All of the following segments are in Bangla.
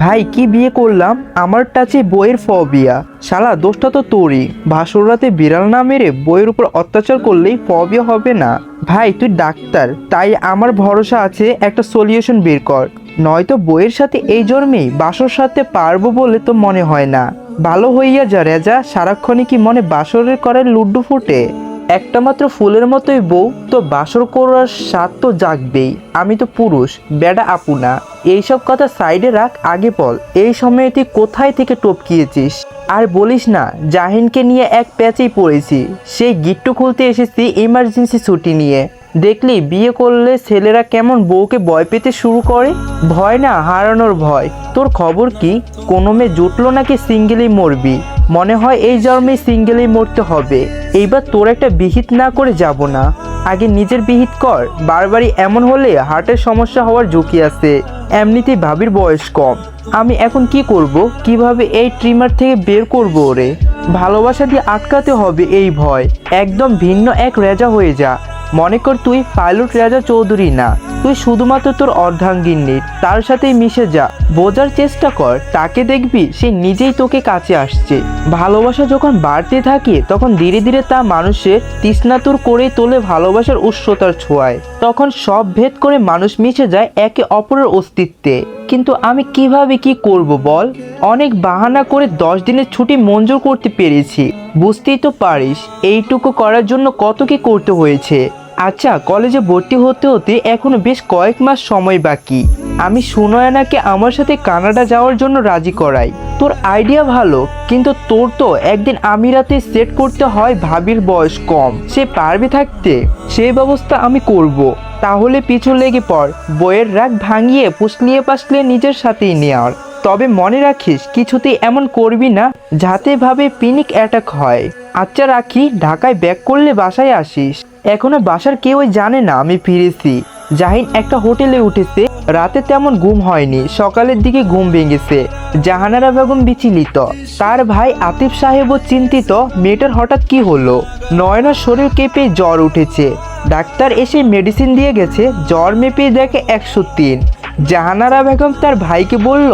ভাই, কি বিয়ে করলাম? আমার টাচে বইয়ের ফবিয়া। শালা, দোষটা তো তোরই। ভাসুর রাতে বিড়াল না মেরে বইয়ের উপর অত্যাচার করলেই ফবিয়া হবে না। ভাই, তুই ডাক্তার, তাই আমার ভরসা আছে একটা সলিউশন বের কর। নয়তো বইয়ের সাথে এই জন্মেই বাসর সাথে পারব বলে তো মনে হয় না। ভালো হইয়া যা রেজা, সারাক্ষণই কি মনে বাসরের করে লুড্ডু ফুটে? একটা মাত্র ফুলের মতোই বউ, তো বাসর করার স্বাদ তো জাগবেই। আমি তো পুরুষ, বেডা আপু না। এইসব কথা সাইডে রাখ, আগে বল, এই সময়ে তুই কোথায় থেকে টপকিয়েছিস? আর বলিস না, জাহিনকে নিয়ে এক প্যাচেই পড়েছি। সেই গিট্টু খুলতে এসেছি ইমার্জেন্সি ছুটি নিয়ে। দেখলি, বিয়ে করলে ছেলেরা কেমন বউকে ভয় পেতে শুরু করে? ভয় না, হারানোর ভয়। তোর খবর কি? কোনো মেয়ে জুটলো নাকি সিঙ্গেলই মরবি? মনে হয় এই জন্মে সিঙ্গেলই মরতে হবে। এইবার তোর একটা বিহিত না করে যাব না। আগে নিজের বিহিত কর। বারবারই এমন হলে হার্টের সমস্যা হওয়ার ঝুঁকি আছে। এমনিতেই ভাবির বয়স কম। আমি এখন কি করব? কীভাবে এই ট্রিমার থেকে বের করব ওরে? ভালোবাসা দিয়ে আটকাতে হবে এই ভয়। একদম ভিন্ন এক রেজা হয়ে যা। মনে কর তুই পাইলট রাজা চৌধুরী না। তুই শুধুমাত্র তোর অর্ধাঙ্গিনী, তার সাথেই মিশে যা। বোঝার চেষ্টা কর, তাকে দেখবি সে নিজেই তোকে কাছে আসছে। ভালোবাসা যখন বাড়তে থাকে, তখন ধীরে ধীরে তা মানুষের তৃষ্ণাতুর করে তোলে ভালোবাসার উচ্চতার ছোঁয়ায়। তখন সব ভেদ করে মানুষ মিশে যায় একে অপরের অস্তিত্বে। কিন্তু আমি কীভাবে কি করব বল? অনেক বাহানা করে দশ দিনের ছুটি মঞ্জুর করতে পেরেছি। বুঝতেই তো পারিস, এইটুকু করার জন্য কত কি করতে হয়েছে। আচ্ছা কলেজে ভর্তি হতে হতে এখনও বেশ কয়েক মাস সময় বাকি। আমি সুনয়নাকে আমার সাথে কানাডা যাওয়ার জন্য রাজি করাই। তোর আইডিয়া ভালো, কিন্তু তোর তো একদিন আমিরাতে সেট করতে হয় ভাবির বয়স কম। সে পারবে থাকতে? সেই ব্যবস্থা আমি করব। তাহলে পিছু লেগে পড়। বইয়ের রাগ ভাঙিয়ে পুষলিয়ে পাশলিয়ে নিজের সাথেই নেওয়ার তবে মনে রাখিস, কিছুতেই এমন করবি না যাতে ভাবে পিনিক অ্যাটাক হয়। আচ্ছা রাখি, ঢাকায় ব্যাক করলে বাসায় আসিস। এখনও বাসার কেউই জানে না আমি ফিরেছি। জাহিন একটা হোটেলে উঠেছে, রাতে তেমন ঘুম হয়নি, সকালের দিকে ঘুম ভেঙেছে। জাহানারা বেগম বিচিলিত। তার ভাই আতিফ সাহেবও চিন্তিত, মেয়েটার হঠাৎ কি হলো? নয়নার শরীর কেঁপে জ্বর উঠেছে। ডাক্তার এসে মেডিসিন দিয়ে গেছে, জ্বর মেপে দেখে একশো তিন জাহানারা বেগম তার ভাইকে বলল,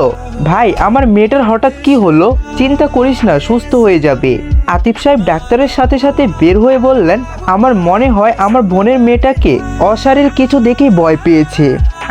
ভাই, আমার মেয়েটার হঠাৎ কি হলো? চিন্তা করিস না, সুস্থ হয়ে যাবে। আতিফ সাহেব ডাক্তারের সাথে সাথে বের হয়ে বললেন, আমার মনে হয় আমার বোনের মেয়েটাকে অশারীর কিছু দেখেই ভয় পেয়েছে।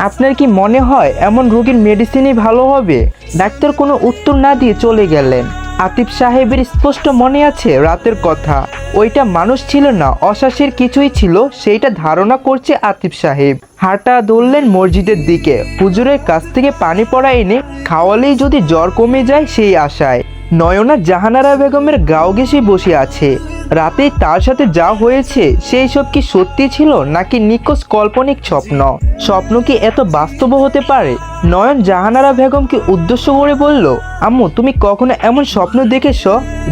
আপনার কি মনে হয় এমন রোগীর মেডিসিনই ভালো হবে? ডাক্তার কোনো উত্তর না দিয়ে চলে গেলেন। আতিফ সাহেবের স্পষ্ট মনে আছে রাতের কথা। ওইটা মানুষ ছিল না, অশ্বাসের কিছুই ছিল, সেইটা ধারণা করছে আতিফ সাহেব। হাঁটা ধরলেন মসজিদের দিকে। পুজুরের কাছ থেকে পানি পড়া এনে খাওয়ালেই যদি জ্বর কমে যায় সেই আশায়। নয়না জাহানারা বেগমের গাও ঘেসে বসে আছে। রাতেই তার সাথে যা হয়েছে, সেই সব কি সত্যি ছিল নাকি নিকোষ কাল্পনিক স্বপ্ন? স্বপ্ন কি এত বাস্তব হতে পারে? নয়ন জাহানারা বেগমকে উদ্দেশ্য করে বলল, আম্মু, তুমি কখনো এমন স্বপ্ন দেখেছ?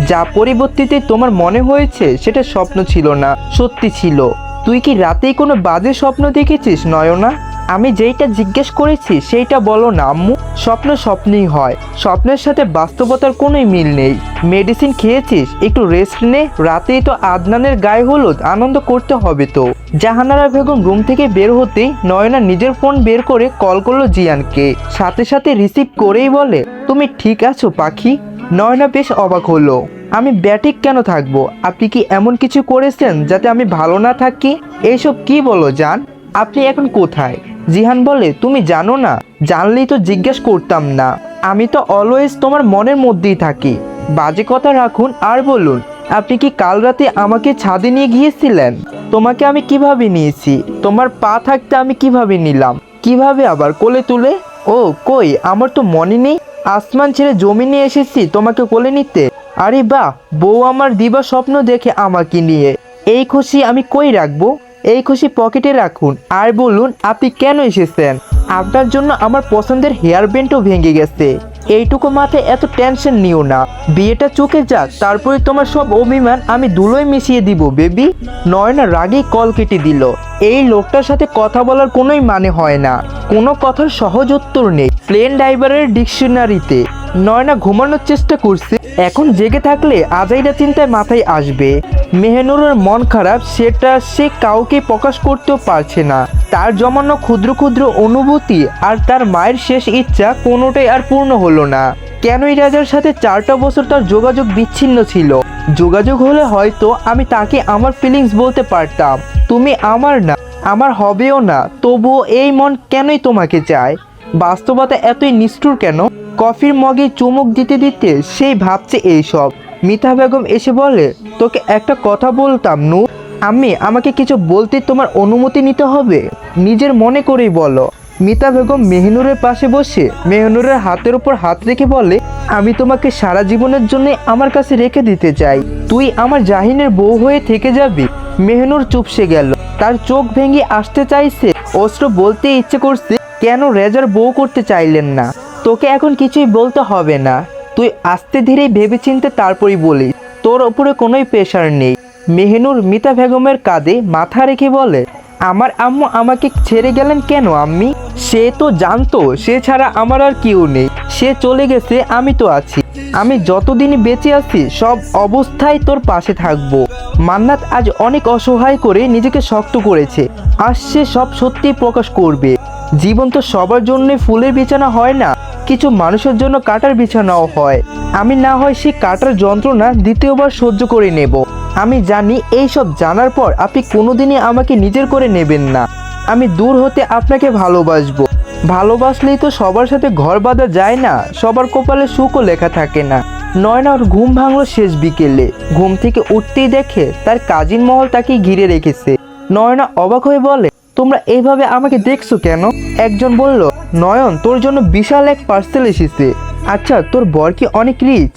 যা পরিবর্তিতে তোমার মনে হয়েছে, সেটা স্বপ্ন ছিল না, সত্যি ছিল। তুই কি রাতেই কোনো বাজে স্বপ্ন দেখেছিস, নয়না? আমি যেইটা জিজ্ঞেস করেছি সেইটা বলো না, আম্মু। স্বপ্ন স্বপ্নই হয়। স্বপ্নের সাথে বাস্তবতার কোনোই মিল নেই। মেডিসিন খেয়েছিস, একটু রেস্ট নে। রাতেই তো আদনানের গায়ে হলুদ, আনন্দ করতে হবে তো। জাহানারা বেগম রুম থেকে বের হতেই নয়না নিজের ফোন বের করে কল করল জিয়ানকে। সাথে সাথে রিসিভ করেই বলে, তুমি ঠিক আছো, পাখি? নয়না বেশ অবাক হলো। আমি ব্যাটিক কেন থাকব? আপনি কি এমন কিছু করেছেন যাতে আমি ভালো না থাকি? এইসব কি বলো, জান? আপনি এখন কোথায়? জিহান বলে, তুমি জানো না? জানলেই তো জিজ্ঞেস করতাম না। আমি তো অলওয়েজ তোমার মনের মধ্যেই থাকি। বাজে কথা রাখুন আর বলুন, আপনি কি কাল রাতে আমাকে ছাদে নিয়ে গিয়েছিলেন? তোমাকে আমি কীভাবে নিয়েছি? তোমার পা থাকতে আমি কীভাবে নিলাম? কীভাবে আবার কোলে তুলে? ও, কই, আমার তো মনে নেই। আসমান ছেড়ে জমিনে এসেছি তোমাকে কোলে নিতে। আরে বাহ, বউ আমার দিবা স্বপ্ন দেখে আমাকে নিয়ে। এই খুশি আমি কই রাখব? এই খুশি পকেটে রাখুন আর বলুন, আপনি কেন এসেছেন? আপনার জন্য আমার পছন্দের হেয়ার ব্যান্ডও ভেঙে গেছে। এইটুকু মাথায় এত টেনশন নিও না। বিয়েটা চুকে যাক, তারপরে তোমার সব অভিমান আমি ধুলোয় মিশিয়ে দিব, বেবি। নয়না রাগেই কল কেটে দিল। এই লোকটার সাথে কথা বলার কোনোই মানে হয় না। কোনো কথার সহজ উত্তর নেই। প্লেন ড্রাইভারের ডিকশনারিতে। নয়না ঘুমানোর চেষ্টা করছে, এখন জেগে থাকলে আজাইরা চিন্তায় মাথায় আসবে। মেহনুরের মন খারাপ, সেটা সে কাউকে প্রকাশ করতেও পারছে না। তার জমানো ক্ষুদ্র ক্ষুদ্র অনুভূতি আর তার মায়ের শেষ ইচ্ছা কোনোটাই আর পূর্ণ হলো না। কেনই রাজার সাথে চারটা বছর তার যোগাযোগ বিচ্ছিন্ন ছিল? যোগাযোগ হলে হয়তো আমি তাকে আমার ফিলিংস বলতে পারতাম। তুমি আমার না, আমার হবেও না, তবুও এই মন কেনই তোমাকে চায়? বাস্তবতা এতই নিষ্ঠুর কেন? কফির মগে চুমুক দিতে দিতে সেই ভাবছে এইসব। মিতা বেগম এসে বলে, তোকে একটা কথা বলতাম নু আমি আমাকে কিছু বলতে তোমার অনুমতি নিতে হবে? নিজের মনে করেই বলো। মিতা বেগম মেহনুরের পাশে বসে মেহনুরের হাতের উপর হাত রেখে বলে, আমি তোমাকে সারা জীবনের জন্য আমার কাছে রেখে দিতে চাই। তুই আমার জাহিনের বউ হয়ে থেকে যাবি। মেহনুর চুপসে গেল। তার চোখ ভেঙে আসতে চাইছে। অস্ত্র বলতে ইচ্ছে করছে কেন রেজার বউ করতে চাইলেন না? তোকে এখন কিছুই বলতে হবে না। তুই আস্তে ধীরে ভেবেচিন্তে তারপরই বলিস, তোর ওপরে কোনোই প্রেশার নেই। মেহনুর মিতা বেগমের কাঁধে মাথা রেখে বলে, আমার আম্মু আমাকে ছেড়ে গেলেন কেন, আম্মি? সে তো জানতো, সে ছাড়া আমার আর কেউ নেই। সে চলে গেছে, আমি তো আছি। আমি যতদিন বেঁচে আছি, সব অবস্থায় তোর পাশে থাকব। মান্নাত আজ অনেক অসহায় করে নিজেকে শক্ত করেছে। আজ সে সব সত্যি প্রকাশ করবে। জীবন তো সবার জন্য ফুলের বিছানা হয় না, কিছু মানুষের জন্য কাটার বিছানাও হয়। আমি না হয় সেই কাটার যন্ত্রণা দ্বিতীয়বার সহ্য করে নেব। আমি জানি এই সব জানার পর আপনি কোনোদিনই আমাকে নিজের করে নেবেন না। আমি দূর হতে আপনাকে ভালোবাসবো। ভালোবাসলেই তো সবার সাথে ঘর বাঁধা যায় না, সবার কপালে সুখও লেখা থাকে না। নয়নার ঘুম ভাঙলো শেষ বিকেলে। ঘুম থেকে উঠতেই দেখে তার কাজিন মহল তাকে ঘিরে রেখেছে। নয়না অবাক হয়ে বলে তোমরা এইভাবে আমাকে দেখছ কেন? একজন বলল, নয়ন, তোর জন্য বিশাল এক পার্সেল এসেছে। আচ্ছা তোর বর কি অনেক রিচ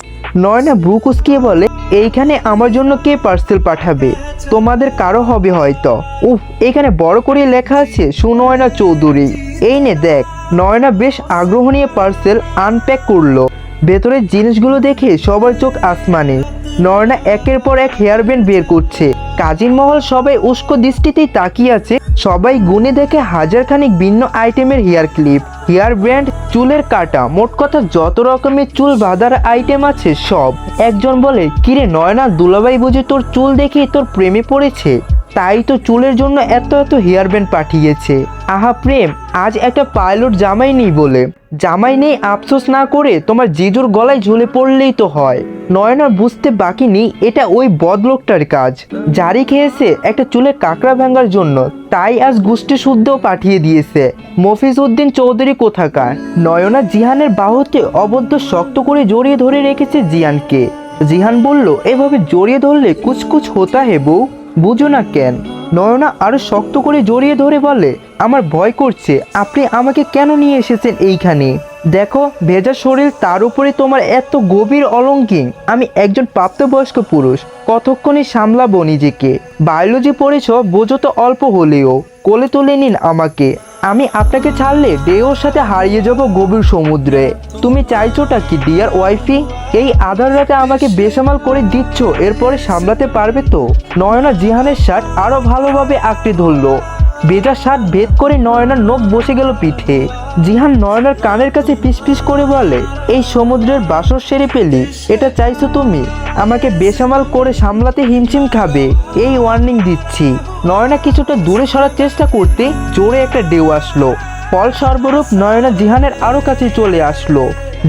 নয়না ভ্রু কুচকিয়ে বলে, এইখানে আমার জন্য কে পার্সেল পাঠাবে? তোমাদের কারও হবে হয়তো। উফ, এখানে বড় করে লেখা আছে, সুনয়না চৌধুরী। এই নে দেখ, নয়না বেশ আগ্রহ নিয়ে পার্সেল আনপ্যাক করল। ভেতরের জিনিসগুলো দেখে সবার চোখ আসমানে। নয়না একের পর এক হেয়ার ব্যান্ড বের করছে। কাজিন মহল সবাই উস্কো দৃষ্টিতেই তাকিয়ে আছে। সবাই গুনে দেখে হাজার খানিক ভিন্ন আইটেমের হেয়ার ক্লিপ হেয়ার ব্যান্ড চুলের কাটা, মোট কথা যত রকমের চুল বাঁধার আইটেম আছে সব। একজন বলে, কিরে নয়না দুলাবাই বুঝে তোর চুল দেখে তোর প্রেমে পড়েছে? তাই তো চুলের জন্য এত এত হেয়ার ব্যান্ড পাঠিয়েছে। আহা প্রেম, আজ একটা পাইলট জামাই নেই বলে। জামাই নেই আফসোস না করে তোমার জিজুর গলায় ঝুলে পড়লেই তো হয়। নয়নার বুঝতে বাকি নেই, এটা ওই বদলোকটার কাজ। জারি খেয়েছে একটা চুলের কাঁকড়া ভাঙার জন্য, তাই আজ গোষ্ঠী শুদ্ধও পাঠিয়ে দিয়েছে। মফিজ উদ্দিন চৌধুরী কোথাকার? নয়না জিহানের বাহুতে অবদ্ধ শক্ত করে জড়িয়ে ধরে রেখেছে জিয়ানকে। জিহান বলল, এভাবে জড়িয়ে ধরলে কুচকুচ হতা হে বউ? বুঝো না কেন, নয়না আরও শক্ত করে জড়িয়ে ধরে বলে, আমার ভয় করছে, আপনি আমাকে কেন নিয়ে এসেছেন এইখানে? দেখো, ভেজা শরীর তার উপরে তোমার এত গভীর অলঙ্কিং আমি একজন প্রাপ্তবয়স্ক পুরুষ, কতক্ষণে সামলাবো নিজেকে? বায়োলজি পড়েছ, বোঝো তো অল্প হলেও। কোলে তুলে নিন আমাকে। আমি আপনাকে ছাড়লে ডেওর সাথে হারিয়ে যাব গভীর সমুদ্রে। তুমি চাইছোটা কি ডিয়ার ওয়াইফি এই আধার রাতে আমাকে বেসামাল করে দিচ্ছ, এরপরে সামলাতে পারবে তো? নয়না জিহানের শার্ট আরও ভালোভাবে আঁকড়ে ধরলো। বেজা শার্ট ভেদ করে নয়নার নখ বসে গেল পিঠে। জিহান নয়নার কানের কাছে পিস করে বলে, এই সমুদ্রের বাসর সেরে পেলি, এটা চাইছো তুমি? আমাকে বেসামাল করে সামলাতে হিমশিম খাবে, এই ওয়ার্নিং দিচ্ছি। নয়না কিছুটা দূরে সরার চেষ্টা করতে জোরে একটা ডেউ আসলো। ফল সর্বরূপ নয়না জিহানের আরও কাছে চলে আসলো।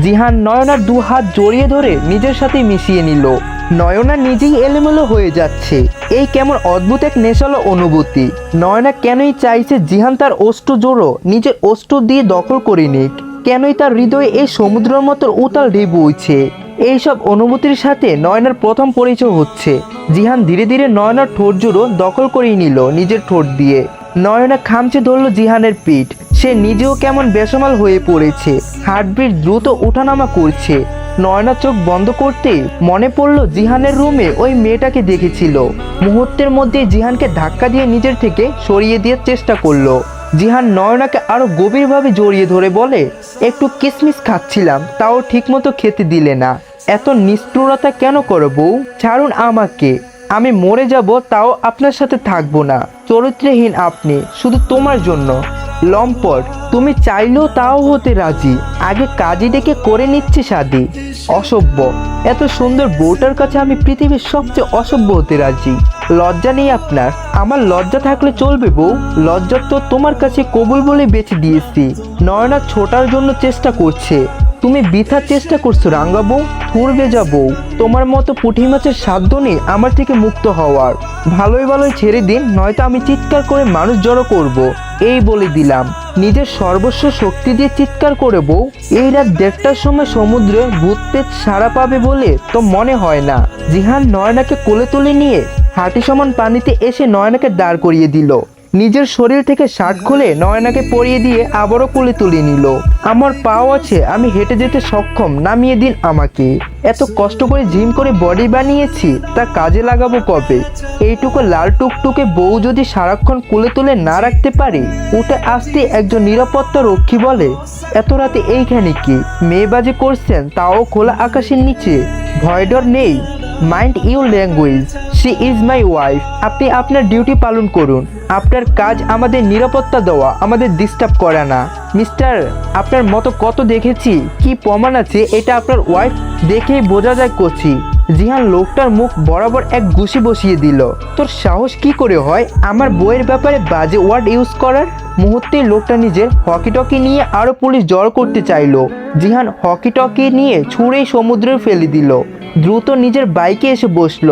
জিহান নয়নার দু হাত জড়িয়ে ধরে নিজের সাথে মিশিয়ে নিল। নয়না নিজেই এলোমেলো হয়ে যাচ্ছে। এই কেমন অদ্ভুত এক নেশালো অনুভূতি। নয়না কেনই চাইছে জিহান তার অষ্ট জোড়ো, নিজের অষ্ট দিয়ে দখল করে নিক। কেনই তার হৃদয়ে এই সমুদ্রের মতো উতাল ঢেউ বইছে। এইসব অনুভূতির সাথে নয়নার প্রথম পরিচয় হচ্ছে। জিহান ধীরে ধীরে নয়নার ঠোঁট জুড়ো দখল করিয়ে নিল নিজের ঠোঁট দিয়ে। নয়না খামচে ধরল জিহানের পিঠ। সে নিজেও কেমন বেসমাল হয়ে পড়েছে। হার্টবিট দ্রুত ওঠানামা করছে। নয়না চোখ বন্ধ করতে মনে পড়ল জিহানের রুমে ওই মেয়েটাকে দেখেছিল। মুহূর্তের মধ্যে জিহানকে ধাক্কা দিয়ে নিজের থেকে সরিয়ে দেওয়ার চেষ্টা করল। জিহান নয়নাকে আরও গভীরভাবে জড়িয়ে ধরে বলে, একটু কিসমিস খাচ্ছিলাম, তাও ঠিকমতো খেতে দিলে না। এত নিষ্ঠুরতা কেন করো বউ? ছাড়ুন আমাকে। আমি মরে যাব, তাও আপনার সাথে থাকব না। চরিত্রহীন আপনি, শুধু তোমার জন্য। লম্পট, তুমি চাইলেও তাও হতে রাজি। আগে কাজী ডেকে করে নিচ্ছি শাদি অসভ্য। এত সুন্দর বউটার কাছে আমি পৃথিবীর সবচেয়ে অসভ্য হতে রাজি। লজ্জা নেই আপনার? আমার লজ্জা থাকলে চলবে বউ। লজ্জা তো তোমার কাছে কবুল বলে বেছে দিয়েছি। নয়না ছোটার জন্য চেষ্টা করছে। তুমি বৃথা চেষ্টা করছ রাঙ্গা বউ। থুরবে যা বউ। তোমার মতো পুঁটি মাছের সাধ্য নেই আমার থেকে মুক্ত হওয়ার। ভালোই ভালোই ছেড়ে দিন, নয়তো আমি চিৎকার করে মানুষ জড়ো করব। এই বলে দিলাম। নিজের সর্বস্ব শক্তি দিয়ে চিৎকার করে বউ, এই রাত দেড়টার সময় সমুদ্রে ভূত পেট সারা পাবে বলে তো মনে হয় না। জিহান নয়নাকে কোলে তুলে নিয়ে হাঁটি সমান পানিতে এসে নয়নাকে দাঁড় করিয়ে দিল। নিজের শরীর থেকে শার্ট খুলে নয়নাকে পরিয়ে দিয়ে আবারও কোলে তুলে নিল। আমার পাও আছে, আমি হেঁটে যেতে সক্ষম, নামিয়ে দিন আমাকে। এত কষ্ট করে জিম করে বডি বানিয়েছি, তা কাজে লাগাবো কবে? এইটুকু লাল টুকটুকে বউ যদি সারাক্ষণ কোলে তুলে না রাখতে পারে উঠে আসতে একজন নিরাপত্তা রক্ষী বলে। এত রাতে এইখানে কি? মেয়েবাজি করছেন, তাও খোলা আকাশের নিচে। ভয়ডর নেই। Mind your language she is my wife আপনি আপনার ডিউটি পালন করুন। আপনার কাজ আমাদের নিরাপত্তা দেওয়া, আমাদের ডিস্টার্ব করা না। মিস্টার আপনার মতো কত দেখেছি? কি প্রমাণ আছে? এটা আপনার ওয়াইফ দেখেই বোঝা যায় করছি জিহান লোকটার মুখ বরাবর এক ঘুষি বসিয়ে দিল। তোর সাহস কি করে হয়? আমার বইয়ের ব্যাপারে বাজে ওয়ার্ড ইউজ করার? মুহূর্তেই লোকটা নিজের হকি টকি নিয়ে আরও পুলিশ জড় করতে চাইলো। জিহান হকি টকি নিয়ে ছুঁড়েই সমুদ্রে ফেলে দিল। দ্রুত নিজের বাইকে এসে বসল।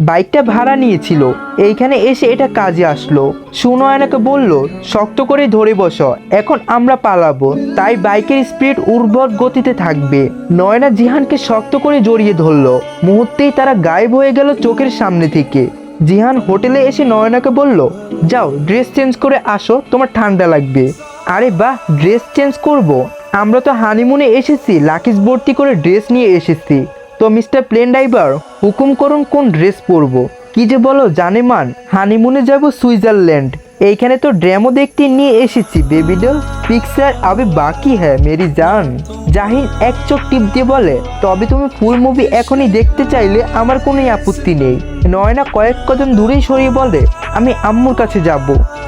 বাইকটা ভাড়া নিয়েছিল। এইখানে এসে এটা কাজে আসলো। সুনয়নাকে বলল, শক্ত করে ধরে বসো, এখন আমরা পালাবো। তাই বাইকের স্পিড উর্বর গতিতে থাকবে। নয়না জিহানকে শক্ত করে জড়িয়ে ধরলো। মুহূর্তেই তারা গায়েব হয়ে গেল চোখের সামনে থেকে। জিহান হোটেলে এসে নয়নাকে বলল, যাও, ড্রেস চেঞ্জ করে আসো, তোমার ঠান্ডা লাগবে। আরে বাহ, ড্রেস চেঞ্জ করব। আমরা তো হানিমুনে এসেছি, লাকিজ ভর্তি করে ড্রেস নিয়ে এসেছি। তো মিস্টার প্লেন ড্রাইভার, হুকুম করুন কোন ড্রেস পরবো। কি যে বলো, জানেমান, হানিমুনে যাব সুইজারল্যান্ড। এইখানে তো ড্র্যামো দেখতে নিয়ে এসেছি, বেবি ডল, পিকচার, আবে বাকি হ্যাঁ মেরি জান। জাহিন এক চোখ টিপ দিয়ে বলে, তবে তুমি ফুল মুভি এখনই দেখতে চাইলে আমার কোনো আপত্তি নেই। নয়না কয়েক কদম দূরেই সরিয়ে বলে, আমি আম্মুর কাছে যাব।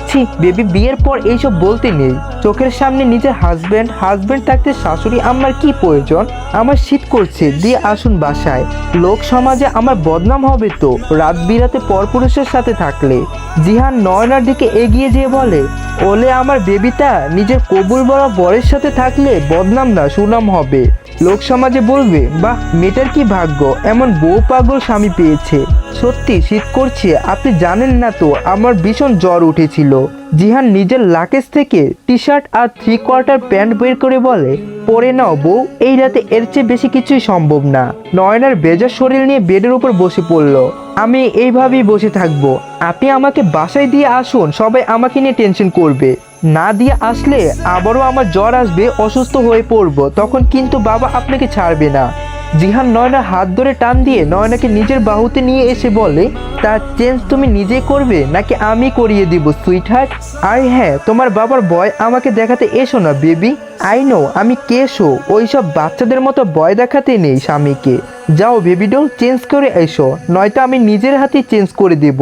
ছি, বেবি বিয়ের পর এইসব বলতে নেই। চোখের সামনে নিজের হাজবেন্ড হাজবেন্ড থাকতে শাশুড়ি আমার কি প্রয়োজন? আমার শীত করছে, দিয়ে আসুন বাসায়। লোক সমাজে আমার বদনাম হবে তো, রাত বিরাতে পরপুরুষের সাথে থাকলে। জিহান নয়নার দিকে এগিয়ে যেয়ে বলে, ওলে আমার বেবিটা, নিজের কবুল বড় বরের সাথে থাকলে বদনাম না, সুনাম হবে। লোক সমাজে বলবে, বাহ, মেয়েটার কি ভাগ্য? এমন বউ পাগল স্বামী পেয়েছে। সত্যি শীত করছে। আপনি জানেন না তো, আমার ভীষণ জ্বর উঠেছিল। জিহান নিজের লাকেজ থেকে টি শার্ট আর থ্রি কোয়ার্টার প্যান্ট বের করে বলে, পরে নাও বউ, এই রাতে এর চেয়ে বেশি কিছুই সম্ভব না। নয়নার বেজার শরীর নিয়ে বেডের উপর বসে পড়ল। আমি এইভাবেই বসে থাকব। আপনি আমাকে বাসায় দিয়ে আসুন, সবাই আমাকে নিয়ে টেনশন করবে। না দিয়ে আসলে আবারও আমার জ্বর আসবে, অসুস্থ হয়ে পড়ব। তখন কিন্তু বাবা আপনাকে ছাড়বে না। জিহান নয়নার হাত ধরে টান দিয়ে নয়নাকে নিজের বাহুতে নিয়ে এসে বলে তার চেঞ্জ তুমি নিজে করবে নাকি আমি করিয়ে দিব সুইট হার্ট আর হ্যাঁ তোমার বাবার বয় আমাকে দেখাতে এসো না, বেবি। আই নো, আমি কেসো ওইসব বাচ্চাদের মতো ভয় দেখাতে নেই স্বামীকে। যাও, বেবি ডল, চেঞ্জ করে এসো, নয়তো আমি নিজের হাতেই চেঞ্জ করে দেব।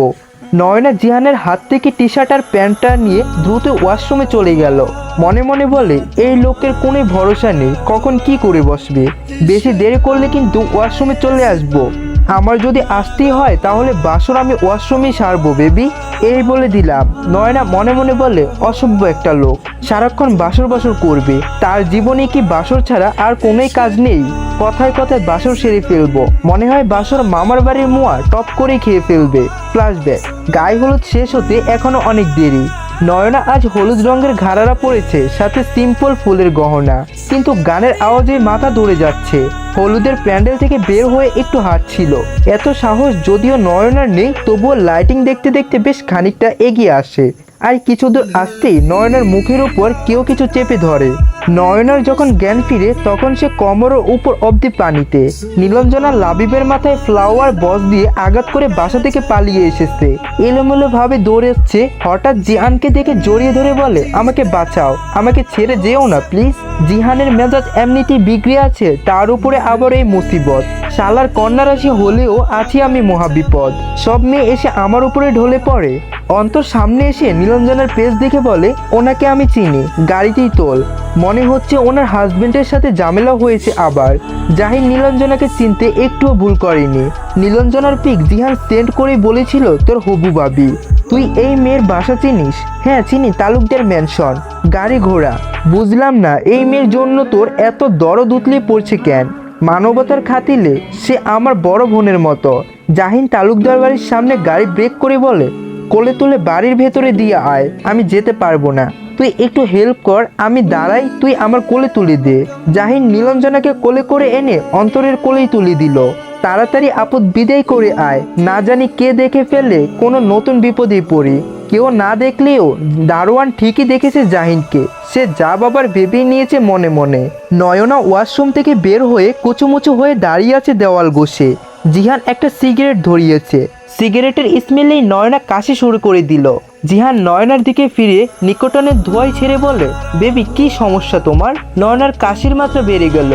নয়না জিহানের হাত থেকে টি শার্ট আর প্যান্টটা নিয়ে দ্রুত ওয়াশরুমে চলে গেল। মনে মনে বলে, এই লোকের কোনো ভরসা নেই, কখন কি করে বসবে? বেশি দেরি করলে কিন্তু ওয়াশরুমে চলে আসব। আমার যদি আসতেই হয়, তাহলে বাসর আমি ওয়াশরুমেই সারবো, বেবি। এই বলে দিলাম। নয়না মনে মনে বলে, অসভ্য একটা লোক। সারাক্ষণ বাসর বাসর করবে। তার জীবনে কি বাসর ছাড়া আর কোনোই কাজ নেই? কথায় কথায় বাসর সেরে ফেলব। মনে হয় বাসর মামার বাড়ির মোয়া টপ করে খেয়ে ফেলবে। ফ্ল্যাশব্যাক গায়ে হলুদ শেষ হতে এখনও অনেক দেরি। নয়না আজ হলুদ রঙের ঘাড়ারা পড়েছে সাথে সিম্পল ফুলের গহনা। কিন্তু গানের আওয়াজে মাথা ধরে যাচ্ছে। হলুদের প্যান্ডেল থেকে বের হয়ে একটু হাঁটছিল। এত সাহস যদিও নয়নার নেই, তবুও লাইটিং দেখতে দেখতে বেশ খানিকটা এগিয়ে আসে। আর কিছু দূর আসতেই নয়নার মুখের উপর কেউ কিছু চেপে ধরে। নয়নার যখন জ্ঞান ফিরে, তখন সে কমর উপর অবধি পানিতে নীলঞ্জনা লাবিবের মাথায় ফ্লাওয়ার বস দিয়ে আঘাত করে বাসা থেকে পালিয়ে এসেছে। এলোমেলো ভাবে এসছে, হঠাৎ জিয়ানকে দেখে জড়িয়ে ধরে বলে, আমাকে বাঁচাও, আমাকে ছেড়ে যেও না প্লিজ জিহানের মেজাজ এমনিটি বিগড়ে আছে, তার উপরে আবার এই মুসিবত। শালার কন্যা রাশি হলেও আছি আমি মহাবিপদ। সব মেয়ে এসে আমার উপরে ঢলে পড়ে। অন্তর সামনে এসে নীলঞ্জনের পেজ দেখে বলে, ওনাকে আমি চিনি, গাড়িতেই তোল। মনে হচ্ছে ওনার হাজবেন্ডের সাথে ঝামেলা হয়েছে আবার। জাহিন নীলঞ্জনাকে চিনতে একটুও ভুল করেনি। নীলঞ্জনার পিক জিহান সেন্ড করে বলেছিল, তোর হবু বাবি তুই এই মেয়ের বাসা চিনিস? হ্যাঁ চিনি, তালুকদের ম্যানশন গাড়ি ঘোড়া। বুঝলাম না, এই মেয়ের জন্য তোর এত দরদ উতলে পড়ছে কেন? মানবতার খাতিলে সে আমার বড় বোনের মতো। জাহিন তালুকদার বাড়ির সামনে গাড়ি ব্রেক করে বলে, কোলে তুলে বাড়ির ভেতরে দিয়ে আয়, আমি যেতে পারব না। তুই একটু হেল্প কর, আমি দাঁড়াই, তুই আমার কোলে তুলে দে। জাহিন নীলঞ্জনাকে কোলে করে এনে অন্তরের কোলেই তুলে দিল। তাড়াতাড়ি আপদ বিদায় করে আয়। না জানি কে দেখে ফেললে কোনো নতুন বিপদে পড়ি। কেউ না দেখলেও দারোয়ান ঠিকই দেখেছে জাহিনকে। সে যা বাবার ভেবে নিয়েছে মনে মনে। নয়না ওয়াশরুম থেকে বের হয়ে কুচুমুচু হয়ে দাঁড়িয়ে আছে দেওয়াল বসে জিহান একটা সিগারেট ধরিয়েছে। সিগারেটের স্মেলেই নয়না কাশি শুরু করে দিল। জিহান নয়নার দিকে ফিরে নিকটনের ধোয়াই ছেড়ে বলে বেবি, কি সমস্যা তোমার? নয়নার কাশির মাত্রা বেড়ে গেল।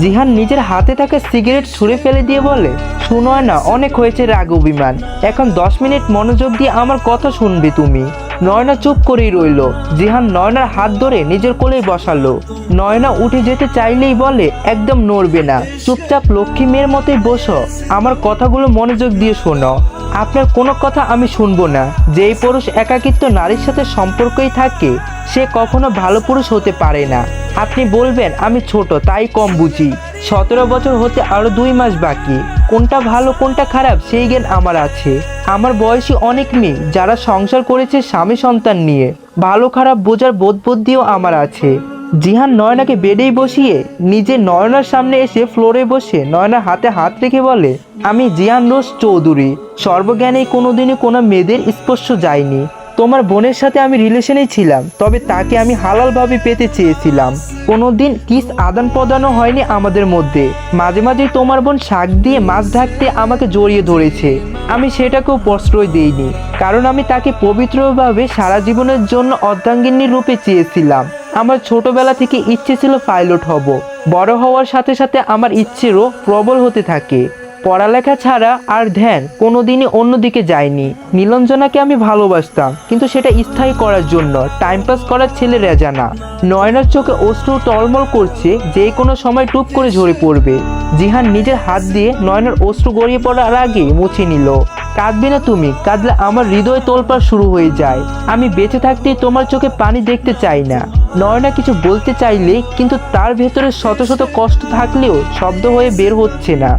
জিহান নিজের হাতে থাকা সিগারেট ছুঁড়ে ফেলে দিয়ে বলে শুনোয় না অনেক হয়েছে রাগ অভিমান। এখন দশ মিনিট মনোযোগ দিয়ে আমার কথা শুনবে তুমি। নয়না চুপ করেই রইল। জিহান নয়নার হাত ধরে নিজের কোলেই বসালো। নয়না উঠে যেতে চাইলেই বলে, একদম নড়বে না। চুপচাপ লক্ষ্মী মেয়ের মতোই বসো। আমার কথাগুলো মনোযোগ দিয়ে শোনো। আপনার কোনো কথা আমি শুনব না। যেই পুরুষ একাকিত্ব নারীর সাথে সম্পর্কই থাকে, সে কখনো ভালো পুরুষ হতে পারে না। আপনি বলবেন, আমি ছোট, তাই কম বুঝি। সতেরো বছর হতে আরও দুই মাস বাকি। কোনটা ভালো, কোনটা খারাপ, সেই জ্ঞান আমার আছে। আমার বয়সী অনেক মেয়ে, যারা সংসার করেছে স্বামী সন্তান নিয়ে। ভালো খারাপ বোঝার বোধ বুদ্ধিও আমার আছে। জিহান নয়নাকে বেডেই বসিয়ে নিজে নয়নার সামনে এসে ফ্লোরে বসে নয়নার হাতে হাত রেখে বলে, আমি জিয়ান রোজ চৌধুরী। সর্বজ্ঞানেই কোনোদিনই কোনো মেয়েদের স্পর্শ যায়নি। তোমার বোনের সাথে আমি রিলেশনেই ছিলাম, তবে তাকে আমি হালালভাবে পেতে চেয়েছিলাম। কোনোদিন কিস আদান প্রদানও হয়নি আমাদের মধ্যে। মাঝে মাঝে তোমার বোন শাক দিয়ে মাছ ঢাকতে আমাকে জড়িয়ে ধরেছে। আমি সেটাকেও প্রশ্রয় দিইনি, কারণ আমি তাকে পবিত্রভাবে সারা জীবনের জন্য অর্ধাঙ্গিনী রূপে চেয়েছিলাম। আমার ছোটবেলা থেকে ইচ্ছে ছিল পাইলট হব। বড় হওয়ার সাথে সাথে আমার ইচ্ছেরও প্রবল হতে থাকে। পড়ালেখা ছাড়া আর ধ্যান কোনোদিনই অন্যদিকে যায়নি। নীলঞ্জনাকে আমি ভালোবাসতাম, কিন্তু সেটা স্থায়ী করার জন্য টাইম পাস করার ছেলে রেজানা। নয়নার চোখে অশ্রু টলমল করছে, যে কোনো সময় টুপ করে ঝরে পড়বে। জিহান নিজের হাত দিয়ে নয়নার অশ্রু গড়িয়ে পড়ার আগে মুছে নিল। কাঁদবে না তুমি। কাঁদলে আমার হৃদয় তোলপাড় শুরু হয়ে যায়। আমি বেঁচে থাকতেই তোমার চোখে পানি দেখতে চাই না। নয়না কিছু বলতে চাইলে কিন্তু তার ভেতরে শত শত কষ্ট থাকলেও শব্দ হয়ে বের হচ্ছে না।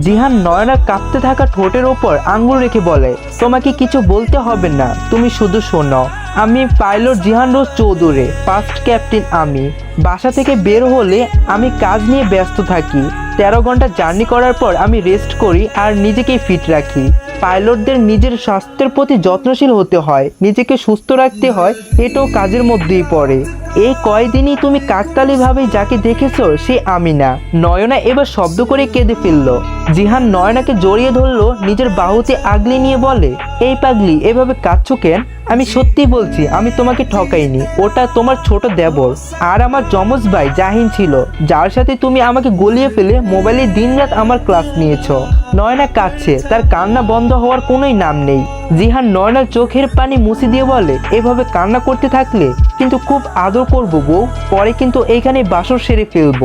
জিহান নয়নার কাঁপতে থাকা ঠোঁটের ওপর আঙ্গুল রেখে বলে, তোমাকে কিছু বলতে হবে না। তুমি শুধু শোনো। আমি pilot Jihan Rose Chowdhury first captain আমি। বাসা থেকে বের হলে আমি কাজ নিয়ে ব্যস্ত থাকি। তেরো ঘণ্টা জার্নি করার পর আমি রেস্ট করি আর নিজেকেই ফিট রাখি। পাইলটদের নিজের স্বাস্থ্যের প্রতি যত্নশীল হতে হয়, নিজেকে সুস্থ রাখতে হয়, এটাও কাজের মধ্যেই পড়ে। এই কয়দিনই তুমি কাকতালিভাবে যাকে দেখেছ সে আমি না নয়না এবার শব্দ করে কেঁদে ফেলল। জিহান নয়নাকে জড়িয়ে ধরলো, নিজের বাহুতে আগলে নিয়ে বলে, এই পাগলি, এভাবে কাঁদছো কেন? আমি সত্যি বলছি, আমি তোমাকে ঠকাইনি। ওটা তোমার ছোট দেবর। আর আমার যমজ ভাই জাহিন ছিল, যার সাথে তুমি আমাকে গলিয়ে ফেলে মোবাইলে দিনরাত আমার ক্লাস নিয়েছো। নয়না কাঁদছে, তার কান্না বন্ধ হওয়ার কোনোই নাম নেই। জিহান নয়নার চোখের পানি মুছে দিয়ে বলে, এভাবে কান্না করতে থাকলে কিন্তু খুব আদর করব বউ পরে কিন্তু এইখানে বাসর সেরে ফেলব।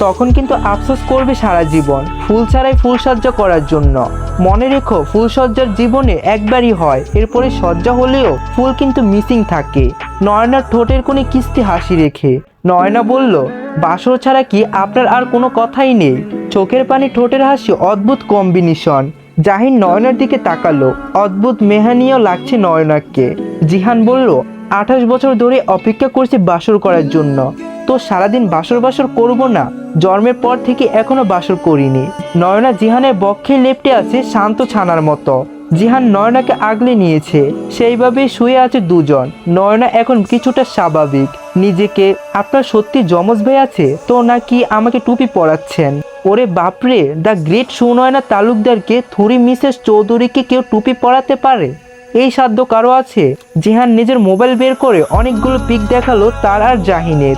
তখন কিন্তু আফসোস করবে সারা জীবন, ফুল ছাড়াই ফুলসজ্জা করার জন্য। মনে রেখো ফুলসজ্জার জীবনে একবারই হয়, এরপরে সজ্জা হলেও ফুল কিন্তু মিসিং থাকে। নয়নার ঠোঁটের কোণে কিস্তি হাসি রেখে। নয়না বলল, বাসর ছাড়া কি আপনার আর কোনো কথাই নেই? চোখের পানি ঠোঁটের হাসি অদ্ভুত কম্বিনেশন। জাহিন নয়নার দিকে তাকালো, অদ্ভুত মেহানিও লাগছে নয়নাকে। জিহান বলল আঠাশ বছর ধরে অপেক্ষা করছি বাসর করার জন্য। তো সারাদিন বাসর বাসর করব না, জন্মের পর থেকে এখনও বাসর করিনি। নয়না জিহানের বক্ষে লেপটে আছে শান্ত ছানার মতো। জিহান নয়নাকে আগলে নিয়েছে, সেইভাবেই শুয়ে আছে দুজন। নয়না এখন কিছুটা স্বাভাবিক। নিজেকে, আপনার সত্যি যমজ ভাই আছে? তো নাকি আমাকে টুপি পরাচ্ছেন? ওরে বাপরে, দ্য গ্রেট সুনয়না তালুকদারকে থুরি মিসেস চৌধুরীকে কেউ টুপি পরাতে পারে? এই সাধ্য কারও আছে? জিহান নিজের মোবাইল বের করে অনেকগুলো পিক দেখাল তার আর জাহিনের।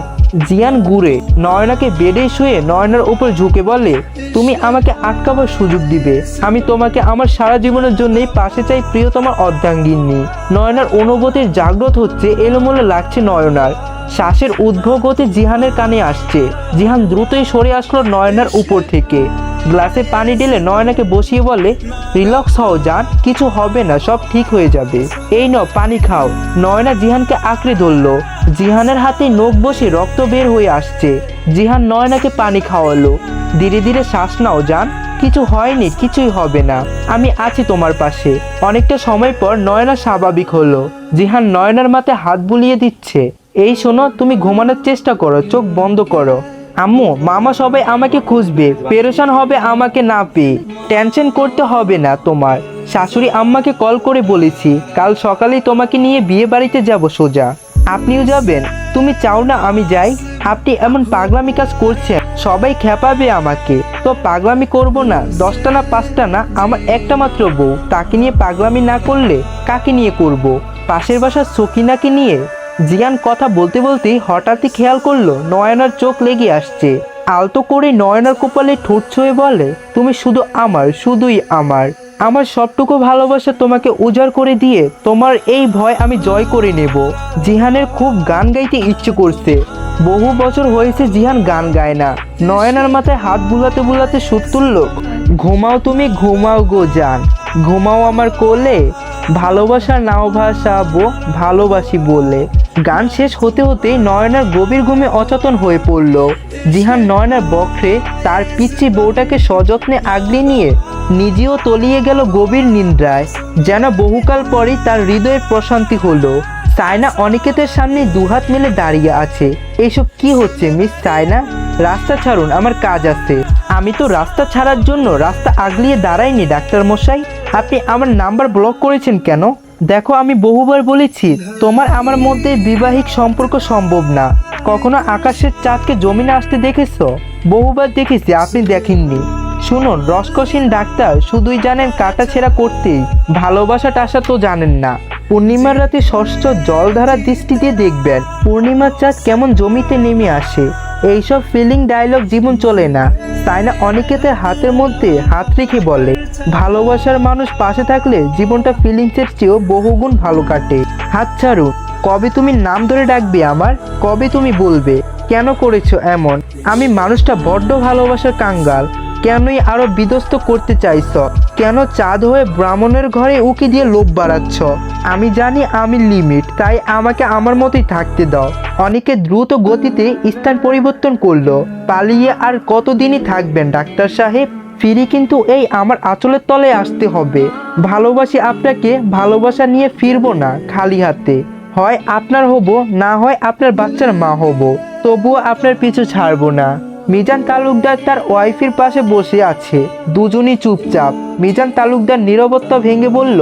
জিয়ান ঘুরে নয়নাকে বেডে শুয়ে নয়নার উপর ঝুঁকে বলে, তুমি আমাকে আটকাবার সুযোগ দিবে। আমি তোমাকে আমার সারা জীবনের জন্যই পাশে চাই প্রিয় তোমার অর্ধাঙ্গিনী। নয়নার অনুভূতির জাগ্রত হচ্ছে এলোমেলো লাগছে নয়নার। শ্বাসের উদ্ভব গতি জিহানের কানে আসছে। জিহান দ্রুতই সরে আসলো নয়নার উপর থেকে। গ্লাসে পানি ঢেলে নয়নাকে বসিয়ে বলে, রিল্যাক্স হও যান কিছু হবে না, সব ঠিক হয়ে যাবে। এই নাও, পানি খাও। নয়না জিহানকে আঁকড়ে ধরলো। জিহানের হাতে নখ বসে রক্ত বের হয়ে আসছে। জিহান নয়নাকে পানি খাওয়ালো। ধীরে ধীরে শ্বাস নাও যান কিছু হয়নি, কিছুই হবে না। আমি আছি তোমার পাশে। অনেকটা সময় পর নয়না স্বাভাবিক হলো। জিহান নয়নার মাথায় হাত বুলিয়ে দিচ্ছে। এই শোনো, তুমি ঘুমানোর চেষ্টা করো, চোখ বন্ধ করো। আম্মু, মামা সবাই আমাকে খুঁজবে, পেরেশান হবে আমাকে না পেয়ে। টেনশন করতে হবে না তোমার। শাশুড়ি আম্মাকে কল করে বলেছি, কাল সকালেই তোমাকে নিয়ে বিয়ে বাড়িতে যাব সোজা। আপনিও যাবেন? তুমি চাও না আমি যাই? আপনি এমন পাগলামি কাজ করছেন, সবাই খেপাবে আমাকে। তো পাগলামি করব না, দশটা না পাঁচটা না, আমার একটা মাত্র বউ। তাকে নিয়ে পাগলামি না করলে কাকে নিয়ে করব? পাশের বাসার সকিনাকে নিয়ে? জিয়ান কথা বলতে বলতেই হঠাৎই খেয়াল করল নয়নার চোখ লেগে আসছে। আলতো করে নয়নার কপালে ঠোঁট ছুঁয়ে বলে, তুমি শুধু আমার, শুধুই আমার। আমার সবটুকু ভালোবাসা তোমাকে উজাড় করে দিয়ে তোমার এই ভয় আমি জয় করে নেব। জিহানের খুব গান গাইতে ইচ্ছে করছে। বহু বছর হয়েছে জিহান গান গায় না। নয়নার মাথায় হাত বুলাতে বুলাতে সুর তুলল, ঘুমাও তুমি, ঘুমাও গো জান। ঘুমাও আমার কোলে, ভালোবাসা নাও ভাষা বো ভালোবাসি বলে। গান শেষ হতে হতেই নয়নার গভীর ঘুমে অচেতন হয়ে পড়ল। জিহান নয়নার বক্ষে তার পিচ্ছি বউটাকে সযত্নে আগলে নিয়ে নিজেও তলিয়ে গেল গভীর নিন্দ্রায় যেন বহুকাল পরেই তার হৃদয়ের প্রশান্তি হলো। সায়না অনিকেতের সামনে দুহাত মেলে দাঁড়িয়ে আছে। এইসব কি হচ্ছে, মিস সায়না? রাস্তা ছাড়ুন, আমার কাজ আছে। আমি তো রাস্তা ছাড়ার জন্য রাস্তা আগলিয়ে দাঁড়াইনি, ডাক্তার মশাই। আপনি আমার নাম্বার ব্লক করেছেন কেন? দেখো, আমি বহুবার বলেছি, তোমার আমার মধ্যে বিবাহিক সম্পর্ক সম্ভব না। কখনো আকাশের চাঁদকে জমিনে আসতে দেখেছ? বহুবার দেখেছি, আপনি দেখেননি। শুনুন, রসকসীন ডাক্তার, শুধুই জানেন কাটা ছেঁড়া করতেই। ভালোবাসা টাসা তো জানেন না। পূর্ণিমার রাতে ষষ্ঠ জলধারা দৃষ্টি দিয়ে দেখবেন পূর্ণিমার চাঁদ কেমন জমিতে নেমে আসে। এইসব ফিলিং ডায়লগ জীবন চলে না। তাই না অনিকেতের হাতের মধ্যে হাত রেখে বলে, ভালোবাসার মানুষ পাশে থাকলে জীবনটা ফিলিংসের চেয়েও বহুগুণ ভালো কাটে। হাত ছাড়ু, কবে তুমি নাম ধরে ডাকবে আমার? কবে তুমি বলবে, কেন করেছ এমন? আমি মানুষটা বড্ড ভালোবাসার কাঙ্গাল। কেনই আরও বিধ্বস্ত করতে চাইছ? কেন চাঁদ হয়ে ব্রাহ্মণের ঘরে উকি দিয়ে লোভ বাড়াচ্ছ? আমি জানি আমি লিমিট তাই আমাকে আমার মতোই থাকতে দাও। অনেকে দ্রুত গতিতে স্থান পরিবর্তন করল। পালিয়ে আর কতদিনই থাকবেন, ডাক্তার সাহেব? ফিরি কিন্তু এই আমার আঁচলের তলে আসতে হবে। ভালোবাসি আপনাকে, ভালোবাসা নিয়ে ফিরবো না, খালি হাতে। হয় আপনার হব, না হয় আপনার বাচ্চার মা হব। তবুও আপনার পিছু ছাড়বো না। মিজান তালুকদার তার ওয়াইফের পাশে বসে আছে। দুজনই চুপচাপ। মিজান তালুকদার নিরবত্তা ভেঙে বলল,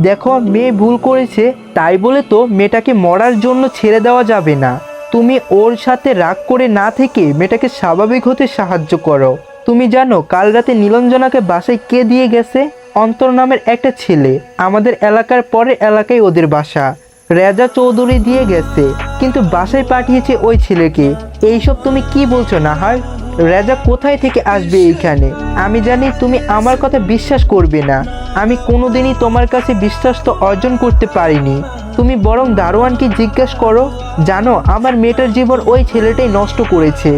দেখো, মেয়ে ভুল করেছে, তাই বলে তো মেয়েটাকে মরার জন্য ছেড়ে দেওয়া যাবে না। তুমি ওর সাথে রাগ করে না থেকে মেয়েটাকে স্বাভাবিক হতে সাহায্য করো। তুমি জানো, কাল রাতে নীলঞ্জনাকে বাসায় কে দিয়ে গেছে? অন্তর নামের একটা ছেলে। আমাদের এলাকার পরের এলাকায় ওদের বাসা। রেজা চৌধুরী দিয়ে গেছে, কিন্তু বাসায় পাঠিয়েছে ওই ছেলেকে। এইসব তুমি কি বলছো, নাহার? রেজা কোথায় থেকে আসবে এইখানে? আমি জানি তুমি আমার কথা বিশ্বাস করবে না। আমি কোনোদিনই তোমার কাছে বিশ্বাস তো অর্জন করতে পারিনি। তুমি বরং দারোয়ানকে জিজ্ঞেস করো, জানো আমার মেয়েটার জীবন ওই ছেলেটাই নষ্ট করেছে।